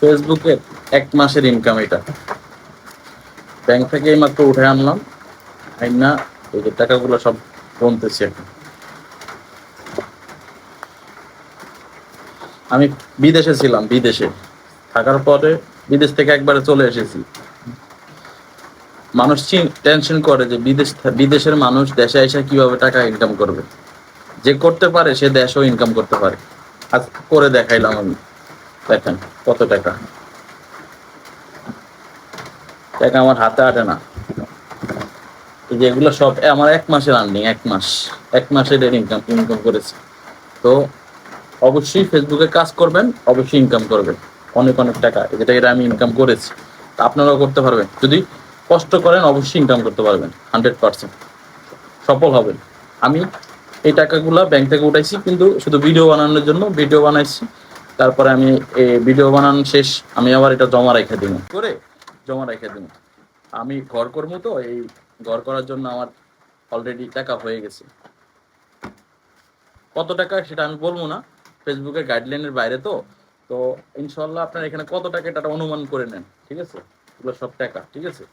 ফেসবুকের এক মাসের ইনকাম এটা। ব্যাংক থেকে এই মাত্র উঠে আনলাম। আই না এই যে টাকাগুলো সব গুনতেছি এখন। আমি বিদেশে ছিলাম, বিদেশে। থাকার পরে বিদেশ থেকে একবারে চলে এসেছি। মানুষ টেনশন করে যে বিদেশ বিদেশের মানুষ দেশে এসে কীভাবে টাকা ইনকাম করবে? যে করতে পারে, সে দেশেও ইনকাম করতে পারে। আজ করে দেখাইলাম আমি। দেখেন, কত টাকা? টাকা আমার হাতে আটে না। যেগুলো সব আমার এক মাসের আর্নিং এক মাস। এক মাসের ইনকাম ইনকাম করেছে। তো অবশ্যই ফেসবুকে কাজ করবেন, অবশ্যই ইনকাম করবেন। অনেক অনেক টাকা যেটা এটা আমি ইনকাম করেছি। তা আপনারাও করতে পারবেন। যদি কষ্ট করেন, অবশ্যই ইনকাম করতে পারবেন হান্ড্রেড পার্সেন্ট সফল হবেন। আমি এই টাকাগুলো ব্যাংক থেকে উঠাইছি, কিন্তু শুধু ভিডিও বানানোর জন্য ভিডিও বানাইছি। তারপরে আমি এই ভিডিও বানানো শেষ, আমি আবার এটা জমা রেখে দিব। করে জমা রেখে দিব। আমি ঘর করব তো, এই ঘর করার জন্য আমার অলরেডি টাকা হয়ে গেছে। কত টাকা সেটা আমি বলব না, ফেসবুকের গাইডলাইনের বাইরে তো। তো ইনশাল্লাহ আপনার এখানে কত টাকা এটা অনুমান করে নেন, ঠিক আছে? এগুলো সব টাকা, ঠিক আছে?